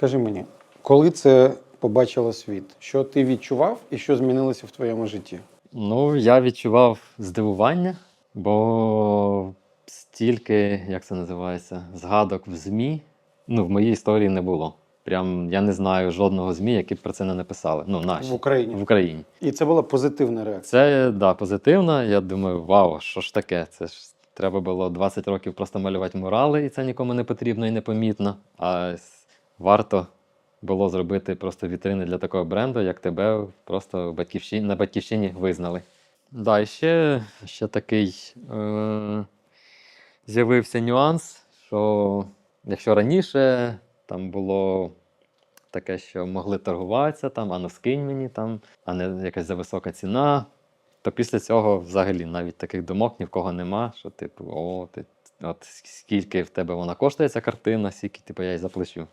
Скажи мені, коли це побачила світ, що ти відчував і що змінилося в твоєму житті? Ну, я відчував здивування, бо стільки, як це називається, згадок в ЗМІ, ну, в моїй історії не було. Прям я не знаю жодного ЗМІ, які б про це не написали. Ну, наші В Україні. в Україні. І це була позитивна реакція. Це да, позитивно. Я думаю, вау, що ж таке? Це ж треба було 20 років просто малювати мурали, і це нікому не потрібно і непомітно. А варто було зробити просто вітрини для такого бренду, як тебе просто батьківщині, на батьківщині визнали. Да, і ще, ще такий е- з'явився нюанс, що якщо раніше там було таке, що могли торгуватися, там, а ну скинь мені там, а не якась зависока ціна. То після цього взагалі навіть таких думок ні в кого нема, що типу, о, ти, от скільки в тебе вона коштує, ця картина, скільки типу, я їй заплачу.